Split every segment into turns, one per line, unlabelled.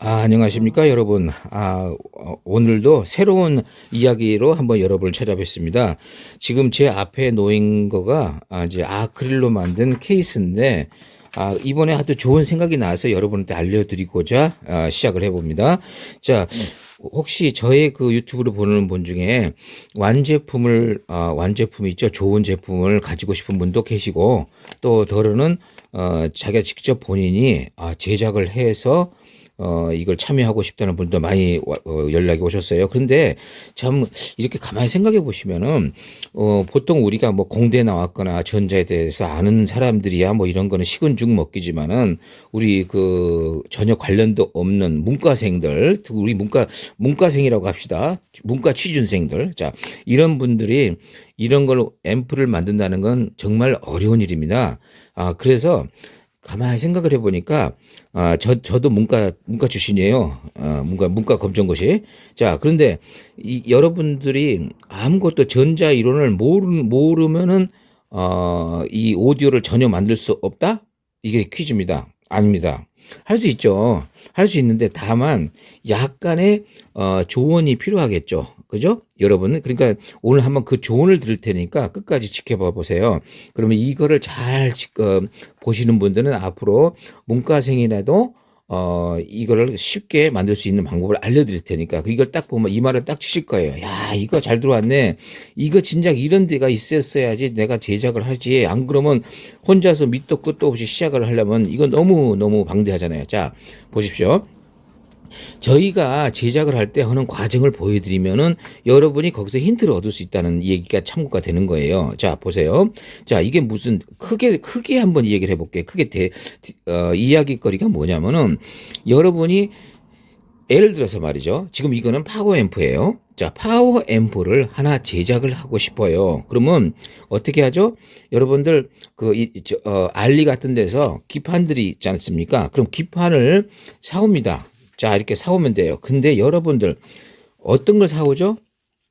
아, 안녕하십니까, 여러분. 아, 어, 오늘도 새로운 이야기로 한번 여러분을 찾아뵙습니다. 지금 제 앞에 놓인 거가 아, 이제 아크릴로 만든 케이스인데, 아, 이번에 아주 좋은 생각이 나서 여러분한테 알려드리고자 아, 시작을 해봅니다. 자, 혹시 저의 그 유튜브를 보는 분 중에 완제품을, 아, 완제품 있죠? 좋은 제품을 가지고 싶은 분도 계시고, 또 더러는 어, 자기가 직접 본인이 아, 제작을 해서 어, 이걸 참여하고 싶다는 분도 많이 와- 어, 연락이 오셨어요. 그런데 참 이렇게 가만히 생각해 보시면은 어, 보통 우리가 뭐 공대 나왔거나 전자에 대해서 아는 사람들이야 뭐 이런 거는 식은 죽 먹기지만은 우리 그 전혀 관련도 없는 문과생들, 우리 문과 문과생이라고 합시다. 문과 취준생들. 자, 이런 분들이 이런 걸 앰프를 만든다는 건 정말 어려운 일입니다. 아, 그래서 가만히 생각을 해보니까 아, 저, 저도 문과, 문과 출신이에요. 아, 문과, 문과 검정고시. 자, 그런데 이, 여러분들이 아무것도 전자 이론을 모르, 모르면은, 어, 이 오디오를 전혀 만들 수 없다? 이게 퀴즈입니다. 아닙니다. 할 수 있죠. 할 수 있는데 다만 약간의 어, 조언이 필요하겠죠. 그죠? 여러분. 그러니까 오늘 한번 그 조언을 드릴 테니까 끝까지 지켜봐 보세요. 그러면 이거를 잘 지- 어, 보시는 분들은 앞으로 문과생이라도 어, 이거를 쉽게 만들 수 있는 방법을 알려드릴 테니까 이걸 딱 보면 이 말을 딱 치실 거예요. 야, 이거 잘 들어왔네. 이거 진작 이런 데가 있었어야지 내가 제작을 하지. 안 그러면 혼자서 밑도 끝도 없이 시작을 하려면 이건 너무 너무 방대하잖아요. 자, 보십시오. 저희가 제작을 할 때 하는 과정을 보여드리면은 여러분이 거기서 힌트를 얻을 수 있다는 얘기가 참고가 되는 거예요. 자, 보세요. 자, 이게 무슨 크게 크게 한번 이 얘기를 해볼게요. 크게 대, 어, 이야기거리가 뭐냐면은 여러분이 예를 들어서 말이죠. 지금 이거는 파워 앰프예요. 자, 파워 앰프를 하나 제작을 하고 싶어요. 그러면 어떻게 하죠? 여러분들 그 이, 저, 어, 알리 같은 데서 기판들이 있지 않습니까? 그럼 기판을 사옵니다. 자, 이렇게 사오면 돼요. 근데 여러분들 어떤 걸 사오죠?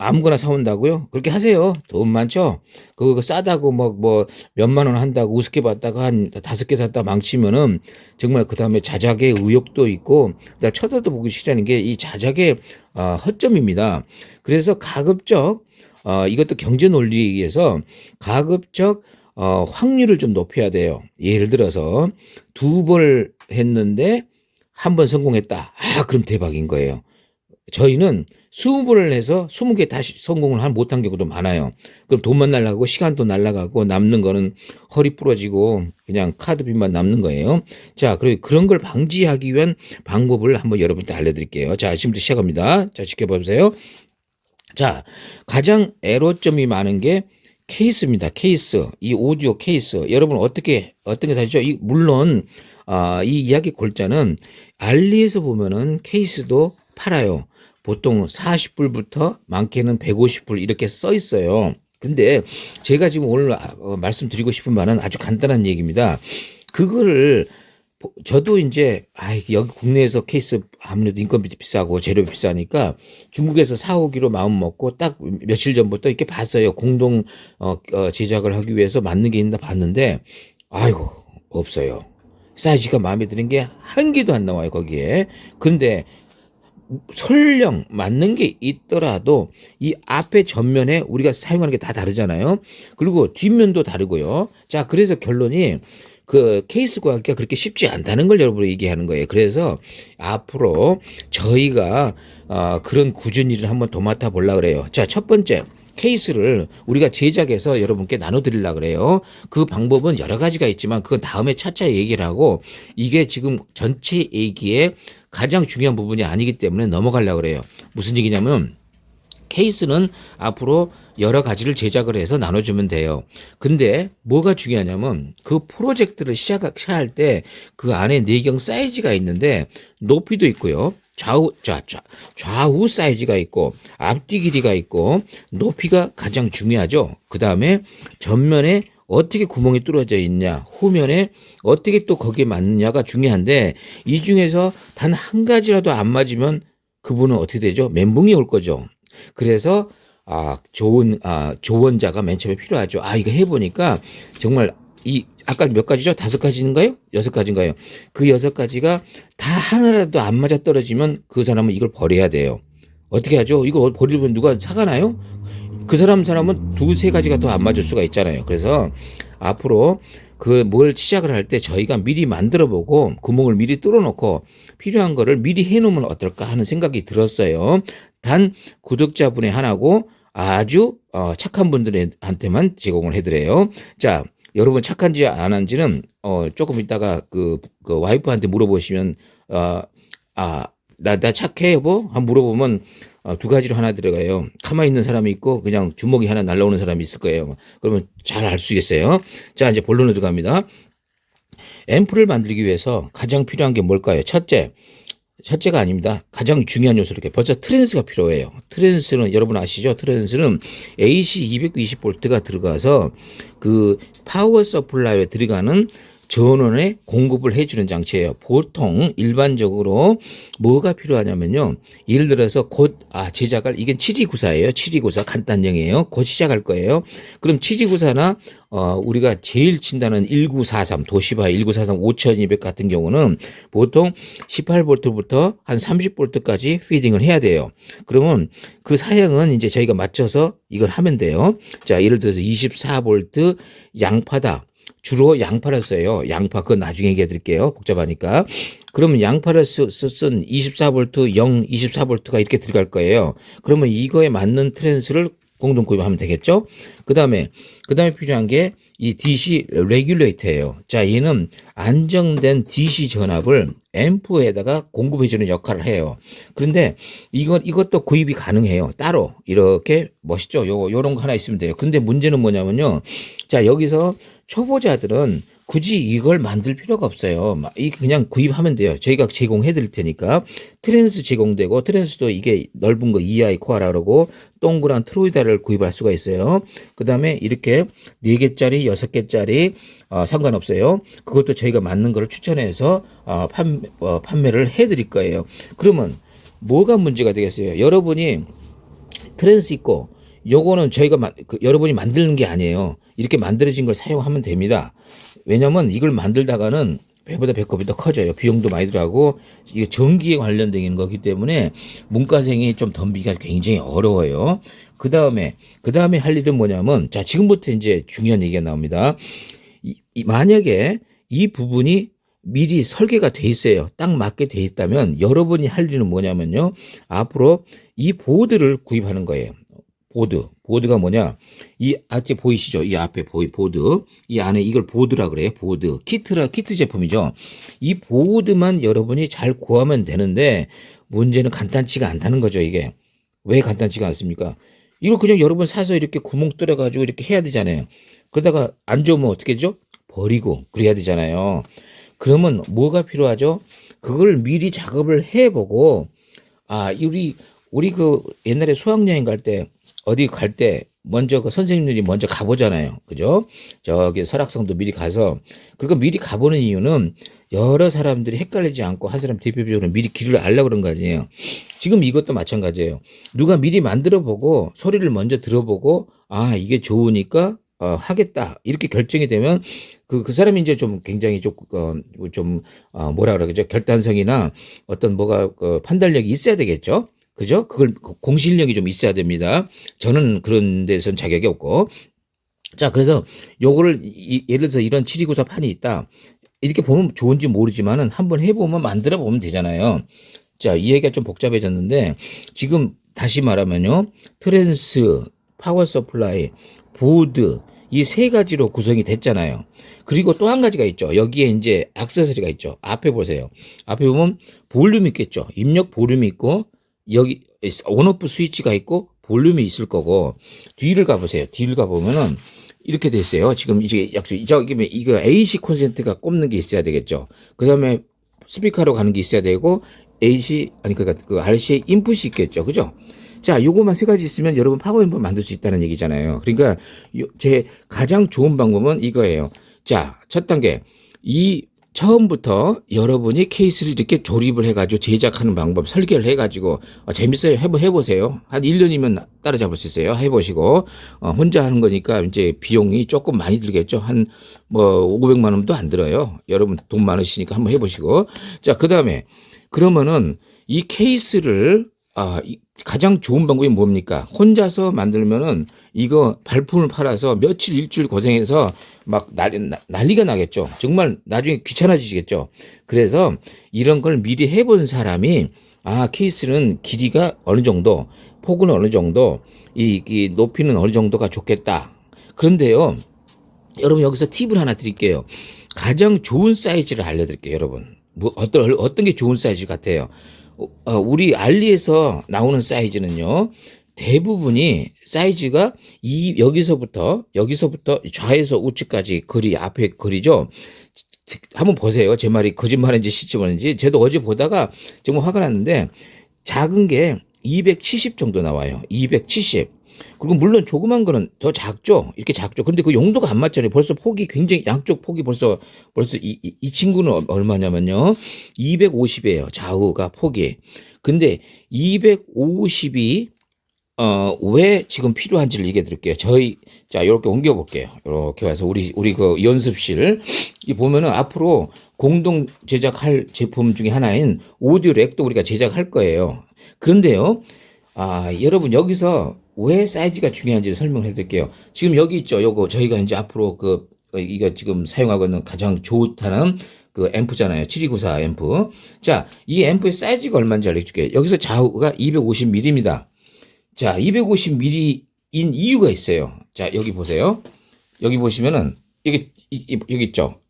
아무거나 사온다고요? 그렇게 하세요. 돈 많죠? 그거 싸다고 뭐, 뭐, 몇만 원 한다고 우습게 받다가 한 다섯 개 샀다 망치면은 정말 그 다음에 자작의 의욕도 있고, 나 쳐다도 보기 싫다는 게 이 자작의 어, 허점입니다. 그래서 가급적, 어, 이것도 경제 논리에 의해서 가급적 어, 확률을 좀 높여야 돼요. 예를 들어서 두번 했는데 한 번 성공했다. 아, 그럼 대박인 거예요. 저희는 20번을 해서 20개 다시 성공을 한 못한 경우도 많아요. 그럼 돈만 날라가고 시간도 날라가고 남는 거는 허리 부러지고 그냥 카드빚만 남는 거예요. 자, 그리고 그런 걸 방지하기 위한 방법을 한번 여러분께 알려드릴게요. 자, 지금부터 시작합니다. 자, 지켜보세요. 자, 가장 애로점이 많은 게 케이스입니다. 케이스. 이 오디오 케이스. 여러분 어떻게 어떤 게 사시죠? 이 물론 아, 이 이야기 골자는 알리에서 보면은 케이스도 팔아요. 보통 40불부터 많게는 150불 이렇게 써 있어요. 근데 제가 지금 오늘 아, 어, 말씀드리고 싶은 말은 아주 간단한 얘기입니다. 그거를 보- 저도 이제 아 여기 국내에서 케이스 아무래도 인건비 비싸고 재료 비싸니까 중국에서 사오기로 마음 먹고 딱 며칠 전부터 이렇게 봤어요. 공동 어, 어, 제작을 하기 위해서 맞는 게 있나 봤는데 아이고 없어요. 사이즈가 마음에 드는 게 한 개도 안 나와요 거기에. 근데 설령 맞는 게 있더라도 이 앞에 전면에 우리가 사용하는 게 다 다르잖아요. 그리고 뒷면도 다르고요. 자, 그래서 결론이 그 케이스 구하기가 그렇게 쉽지 않다는 걸 여러분이 얘기하는 거예요. 그래서 앞으로 저희가 어, 그런 꾸준히 일을 한번 도맡아 보려 그래요. 자, 첫 번째. 케이스를 우리가 제작해서 여러분께 나눠드리려 그래요. 그 방법은 여러 가지가 있지만 그건 다음에 차차 얘기를 하고 이게 지금 전체 얘기의 가장 중요한 부분이 아니기 때문에 넘어가려고 그래요. 무슨 얘기냐면 케이스는 앞으로 여러 가지를 제작을 해서 나눠주면 돼요. 근데 뭐가 중요하냐면 그 프로젝트를 시작할 때 그 안에 내경 사이즈가 있는데 높이도 있고요. 좌우, 좌, 좌, 좌우 사이즈가 있고 앞뒤 길이가 있고 높이가 가장 중요하죠. 그 다음에 전면에 어떻게 구멍이 뚫어져 있냐, 후면에 어떻게 또 거기에 맞느냐가 중요한데 이 중에서 단 한 가지라도 안 맞으면 그분은 어떻게 되죠? 멘붕이 올 거죠. 그래서 아 좋은 아 조언자가 맨 처음에 필요하죠. 아 이거 해보니까 정말 이 아까 몇 가지죠? 다섯 가지인가요? 여섯 가지인가요? 그 여섯 가지가 다 하나라도 안 맞아 떨어지면 그 사람은 이걸 버려야 돼요. 어떻게 하죠? 이거 버리면 누가 사가나요? 그 사람 사람은 두 세 가지가 더 안 맞을 수가 있잖아요. 그래서 앞으로 그 뭘 시작을 할 때 저희가 미리 만들어 보고 구멍을 미리 뚫어 놓고 필요한 거를 미리 해 놓으면 어떨까 하는 생각이 들었어요. 단 구독자분의 하나고 아주 어, 착한 분들한테만 제공을 해 드려요. 자, 여러분 착한지 안 한지는 어, 조금 이따가 그, 그 와이프한테 물어보시면 어, 아, 나, 나 착해 여보? 한번 물어보면 어, 두 가지로 하나 들어가요. 가만히 있는 사람이 있고 그냥 주먹이 하나 날라오는 사람이 있을 거예요. 그러면 잘 알 수 있겠어요. 자, 이제 본론으로 들어갑니다. 앰플을 만들기 위해서 가장 필요한 게 뭘까요? 첫째, 첫째가 아닙니다. 가장 중요한 요소로 이렇게 벌써 트랜스가 필요해요. 트랜스는 여러분 아시죠? 트랜스는 AC 220V가 들어가서 그 파워 서플라이에 들어가는 전원에 공급을 해주는 장치예요. 보통 일반적으로 뭐가 필요하냐면요. 예를 들어서 곧 아 제작할 이게 729사예요. 729사 간단형이에요. 곧 시작할 거예요. 그럼 729사나 어 우리가 제일 친다는 1943 도시바 1943 5200 같은 경우는 보통 18볼트부터 한 30볼트까지 피딩을 해야 돼요. 그러면 그 사양은 이제 저희가 맞춰서 이걸 하면 돼요. 자, 예를 들어서 24볼트 양파다. 주로 양파를 써요. 양파 그건 나중에 얘기해 드릴게요. 복잡하니까. 그러면 양파를 쓰, 쓴 24V 0, 24V가 이렇게 들어갈 거예요. 그러면 이거에 맞는 트랜스를 공동 구입하면 되겠죠? 그 다음에, 그 다음에 필요한 게 이 DC 레귤레이터예요. 자, 얘는 안정된 DC 전압을 앰프에다가 공급해 주는 역할을 해요. 그런데 이것, 이것도 구입이 가능해요. 따로. 이렇게 멋있죠? 요, 요런 거 하나 있으면 돼요. 근데 문제는 뭐냐면요. 자, 여기서 초보자들은 굳이 이걸 만들 필요가 없어요. 이 그냥 구입하면 돼요. 저희가 제공해 드릴 테니까 트랜스 제공되고 트랜스도 이게 넓은 거 EI 코아라 그러고 동그란 트로이다를 구입할 수가 있어요. 그다음에 이렇게 4개짜리, 6개짜리 어, 상관없어요. 그것도 저희가 맞는 거를 추천해서 어, 판, 어, 판매를 해 드릴 거예요. 그러면 뭐가 문제가 되겠어요? 여러분이 트랜스 있고 요거는 저희가 마, 그, 여러분이 만드는 게 아니에요. 이렇게 만들어진 걸 사용하면 됩니다. 왜냐면 이걸 만들다가는 배보다 배꼽이 더 커져요. 비용도 많이 들어가고 이게 전기에 관련된 거기 때문에 문과생이 좀 덤비기가 굉장히 어려워요. 그 다음에 그 다음에 할 일은 뭐냐면 자 지금부터 이제 중요한 얘기가 나옵니다. 이, 이 만약에 이 부분이 미리 설계가 돼 있어요. 딱 맞게 돼 있다면 여러분이 할 일은 뭐냐면요. 앞으로 이 보드를 구입하는 거예요. 보드. 보드가 뭐냐? 이 앞에 보이시죠? 이 앞에 보이 보드. 이 안에 이걸 보드라 그래요. 보드. 키트라 키트 제품이죠. 이 보드만 여러분이 잘 구하면 되는데 문제는 간단치가 않다는 거죠, 이게. 왜 간단치가 않습니까? 이거 그냥 여러분 사서 이렇게 구멍 뚫어 가지고 이렇게 해야 되잖아요. 그러다가 안 좋으면 어떻게 되죠? 버리고 그래야 되잖아요. 그러면 뭐가 필요하죠? 그걸 미리 작업을 해 보고 아, 우리 우리 그 옛날에 수학여행 갈때 어디 갈 때 먼저 그 선생님들이 먼저 가보잖아요. 그죠? 저기 설악성도 미리 가서 그리고 미리 가보는 이유는 여러 사람들이 헷갈리지 않고 한 사람 대표적으로 미리 길을 알려고 그런 거 아니에요. 지금 이것도 마찬가지예요. 누가 미리 만들어 보고 소리를 먼저 들어보고 아 이게 좋으니까 어, 하겠다 이렇게 결정이 되면 그, 그 사람이 이제 좀 굉장히 좀, 어, 좀 어, 뭐라 그러죠 결단성이나 어떤 뭐가 어, 판단력이 있어야 되겠죠. 그죠? 그걸 공실력이 좀 있어야 됩니다. 저는 그런 데선 자격이 없고. 자, 그래서 요거를 이, 예를 들어서 이런 729사 판이 있다. 이렇게 보면 좋은지 모르지만은 한번 해보면 만들어 보면 되잖아요. 자, 이 얘기가 좀 복잡해졌는데 지금 다시 말하면요. 트랜스, 파워 서플라이, 보드 이 세 가지로 구성이 됐잖아요. 그리고 또 한 가지가 있죠. 여기에 이제 액세서리가 있죠. 앞에 보세요. 앞에 보면 볼륨이 있겠죠. 입력 볼륨이 있고 여기 온오프 스위치가 있고 볼륨이 있을 거고 뒤를 가보세요. 뒤를 가보면은 이렇게 됐어요. 지금 이제 약속 저기 이거 AC 콘센트가 꼽는 게 있어야 되겠죠. 그 다음에 스피커로 가는 게 있어야 되고 AC 아니 그러니까 그 RCA 인풋이 있겠죠. 그죠? 자, 요거만 세 가지 있으면 여러분 파워 앰프 만들 수 있다는 얘기잖아요. 그러니까 제 가장 좋은 방법은 이거예요. 자, 첫 단계 이 처음부터 여러분이 케이스를 이렇게 조립을 해가지고 제작하는 방법 설계를 해가지고 어, 재밌어요. 해보, 해보세요. 한 1년이면 따라잡을 수 있어요. 해보시고 어, 혼자 하는 거니까 이제 비용이 조금 많이 들겠죠. 한 뭐 500만 원도 안 들어요. 여러분 돈 많으시니까 한번 해보시고 자 그 다음에 그러면은 이 케이스를 아, 이 가장 좋은 방법이 뭡니까? 혼자서 만들면은 이거 발품을 팔아서 며칠 일주일 고생해서 막 난리, 나- 난리가 나겠죠. 정말 나중에 귀찮아지시겠죠. 그래서 이런 걸 미리 해본 사람이 아, 케이스는 길이가 어느 정도, 폭은 어느 정도, 이, 이 높이는 어느 정도가 좋겠다. 그런데요, 여러분 여기서 팁을 하나 드릴게요. 가장 좋은 사이즈를 알려드릴게요, 여러분. 뭐 어떤 어떤 게 좋은 사이즈 같아요? 어, 어, 우리 알리에서 나오는 사이즈는요. 대부분이 사이즈가 이 여기서부터 여기서부터 좌에서 우측까지 거리 앞에 거리죠. 한번 보세요. 제 말이 거짓말인지 시집하는지. 저도 어제 보다가 정말 화가 났는데 작은 게 270 정도 나와요. 270. 그리고 물론 조그만 거는 더 작죠. 이렇게 작죠. 근데 그 용도가 안 맞잖아요. 벌써 폭이 굉장히 양쪽 폭이 벌써 벌써 이, 이, 이 친구는 얼- 얼마냐면요. 250이에요. 좌우가 폭이. 근데 250이 어, 왜 지금 필요한지를 얘기해 드릴게요. 저희, 자, 이렇게 옮겨 볼게요. 이렇게 와서 우리, 우리 그 연습실. 이 보면은 앞으로 공동 제작할 제품 중에 하나인 오디오 렉도 우리가 제작할 거예요. 그런데요, 아, 여러분 여기서 왜 사이즈가 중요한지를 설명해 드릴게요. 지금 여기 있죠. 요거 저희가 이제 앞으로 그, 어, 이거 지금 사용하고 있는 가장 좋다는 그 앰프잖아요. 7294 앰프. 자, 이 앰프의 사이즈가 얼마인지 알려줄게요. 여기서 좌우가 250mm입니다. 자, 250mm인 이유가 있어요. 자, 여기 보세요. 여기 보시면은 여기 여기 있죠.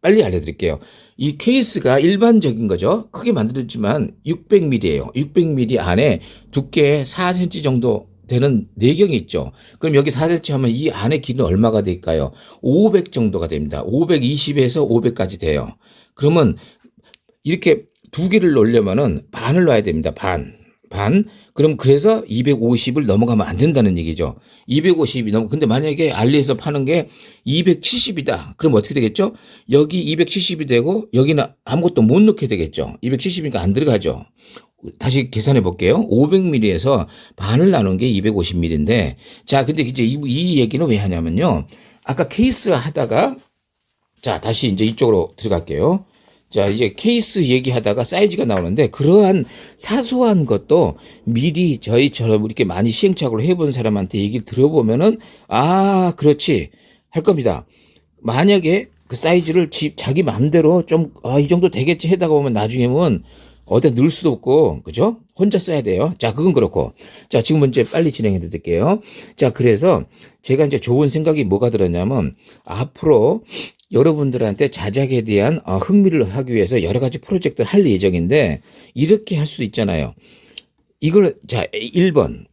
빨리 알려드릴게요. 이 케이스가 일반적인 거죠. 크게 만들었지만 600mm예요. 600mm 안에 두께 4cm 정도 되는 내경이 있죠. 그럼 여기 4cm 하면 이 안에 길이는 얼마가 될까요? 500 정도가 됩니다. 520에서 500까지 돼요. 그러면 이렇게 두 개를 넣으려면은 반을 놔야 됩니다. 반. 반. 그럼 그래서 250을 넘어가면 안 된다는 얘기죠. 250이 넘어. 근데 만약에 알리에서 파는 게 270이다. 그럼 어떻게 되겠죠? 여기 270이 되고 여기는 아무것도 못 넣게 되겠죠. 270이니까 안 들어가죠. 다시 계산해 볼게요. 500ml에서 반을 나눈 게 250ml인데 자, 근데 이제 이, 이 얘기는 왜 하냐면요. 아까 케이스 하다가 자, 다시 이제 이쪽으로 들어갈게요. 자, 이제 케이스 얘기하다가 사이즈가 나오는데 그러한 사소한 것도 미리 저희처럼 이렇게 많이 시행착오를 해본 사람한테 얘기를 들어보면은 아, 그렇지 할 겁니다. 만약에 그 사이즈를 지, 자기 마음대로 좀, 아, 이 정도 되겠지 하다가 보면 나중에는 어디다 넣을 수도 없고, 그죠? 혼자 써야 돼요. 자, 그건 그렇고. 자, 지금 문제 빨리 진행해 드릴게요. 자, 그래서 제가 이제 좋은 생각이 뭐가 들었냐면, 앞으로 여러분들한테 자작에 대한 어, 흥미를 하기 위해서 여러 가지 프로젝트를 할 예정인데, 이렇게 할 수 있잖아요. 이걸, 자, 1번.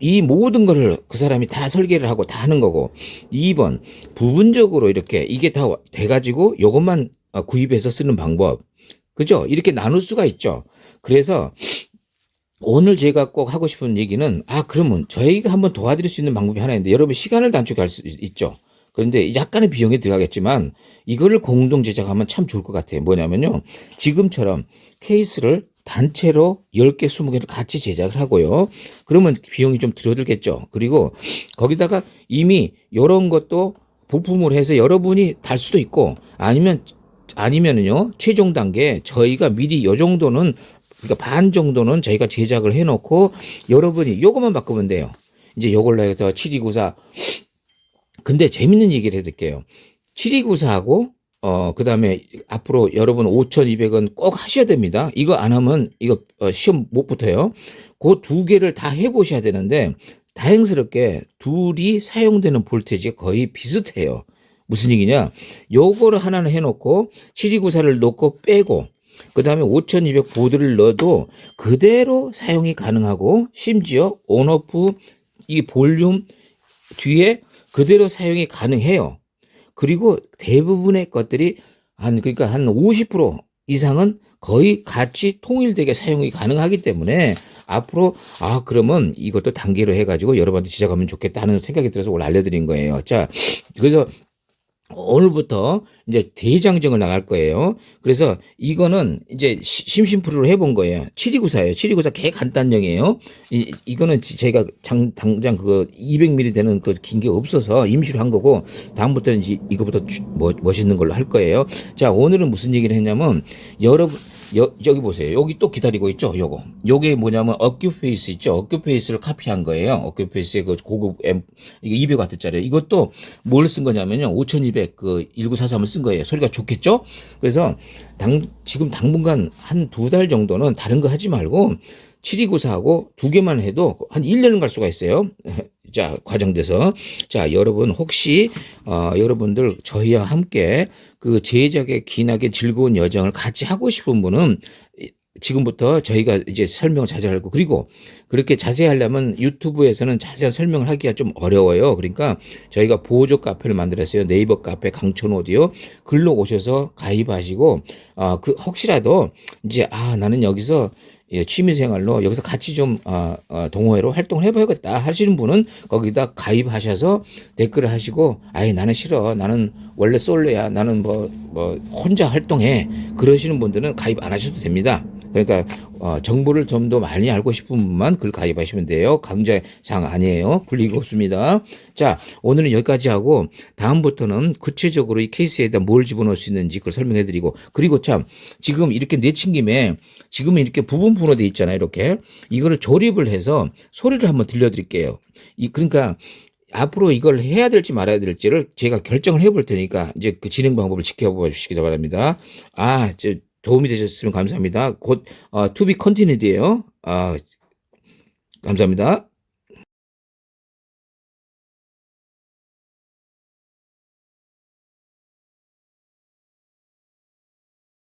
이 모든 거를 그 사람이 다 설계를 하고 다 하는 거고 2번 부분적으로 이렇게 이게 다 돼가지고 요것만 어, 구입해서 쓰는 방법 그죠? 이렇게 나눌 수가 있죠. 그래서 오늘 제가 꼭 하고 싶은 얘기는 아 그러면 저희가 한번 도와드릴 수 있는 방법이 하나 있는데 여러분 시간을 단축할 수 있죠. 그런데 약간의 비용이 들어가겠지만 이거를 공동 제작하면 참 좋을 것 같아요. 뭐냐면요. 지금처럼 케이스를 단체로 10개, 20개를 같이 제작을 하고요. 그러면 비용이 좀 줄어들겠죠. 그리고 거기다가 이미 이런 것도 부품을 해서 여러분이 달 수도 있고 아니면 아니면은요. 최종 단계 저희가 미리 요 정도는 그러니까 반 정도는 저희가 제작을 해 놓고 여러분이 요것만 바꾸면 돼요. 이제 요걸로 해서 7294 근데 재밌는 얘기를 해 드릴게요. 7294하고 어, 그 다음에 앞으로 여러분 5,200원 꼭 하셔야 됩니다. 이거 안 하면 이거 어, 시험 못 붙어요. 그 두 개를 다 해보셔야 되는데 다행스럽게 둘이 사용되는 볼테이지가 거의 비슷해요. 무슨 얘기냐? 요거를 하나는 해놓고 7294를 놓고 빼고 그 다음에 5200 보드를 넣어도 그대로 사용이 가능하고 심지어 온오프 이 볼륨 뒤에 그대로 사용이 가능해요. 그리고 대부분의 것들이 한 그러니까 한 50% 이상은 거의 같이 통일되게 사용이 가능하기 때문에 앞으로 아 그러면 이것도 단계로 해가지고 여러분한테 지적하면 좋겠다 하는 생각이 들어서 오늘 알려드린 거예요. 자 그래서 오늘부터 이제 대장정을 나갈 거예요. 그래서 이거는 이제 시- 심심풀이로 해본 거예요. 729사예요. 729사 개 간단형이에요. 이, 이거는 지- 제가 장, 당장 그거 200ml 되는 그 긴 게 없어서 임시로 한 거고, 다음부터는 이제 이거보다 주- 뭐, 멋있는 걸로 할 거예요. 자, 오늘은 무슨 얘기를 했냐면, 여러분, 여, 여기 보세요. 여기 또 기다리고 있죠. 요거. 요게 뭐냐면 어큐페이스 있죠. 어큐페이스를 카피한 거예요. 어큐페이스의 그 고급 앰 이게 200와트짜리. 이것도 뭘 쓴 거냐면요. 5200 그 1943을 쓴 거예요. 소리가 좋겠죠? 그래서 당 지금 당분간 한 두 달 정도는 다른 거 하지 말고 7294하고 두 개만 해도 한 1년은 갈 수가 있어요. 자, 과정돼서. 자, 여러분 혹시 어, 여러분들 저희와 함께 그 제작의 기나게 즐거운 여정을 같이 하고 싶은 분은 이- 지금부터 저희가 이제 설명을 자세히 하고 그리고 그렇게 자세히 하려면 유튜브에서는 자세한 설명을 하기가 좀 어려워요. 그러니까 저희가 보조 카페를 만들었어요. 네이버 카페 강촌 오디오 글로 오셔서 가입하시고 아, 그 혹시라도 이제 아, 나는 여기서 예, 취미 생활로 여기서 같이 좀 아, 아, 동호회로 활동을 해봐야겠다 하시는 분은 거기다 가입하셔서 댓글을 하시고 아예 나는 싫어. 나는 원래 솔로야. 나는 뭐 뭐 혼자 활동해. 그러시는 분들은 가입 안 하셔도 됩니다. 그러니까 어, 정보를 좀 더 많이 알고 싶은 분만 글 가입하시면 돼요. 사항 아니에요. 불리가 없습니다. 자, 오늘은 여기까지 하고 다음부터는 구체적으로 이 케이스에다 뭘 집어넣을 수 있는지 그걸 설명해 드리고 그리고 참 지금 이렇게 내친 김에 지금은 이렇게 부분부로 돼 있잖아요. 이렇게 이거를 조립을 해서 소리를 한번 들려 드릴게요. 이 그러니까 앞으로 이걸 해야 될지 말아야 될지를 제가 결정을 해볼 테니까 이제 그 진행 방법을 지켜봐 주시기 바랍니다. 아, 저 도움이 되셨으면 감사합니다. 곧 어, 투비 컨티뉴드예요. 아, 감사합니다.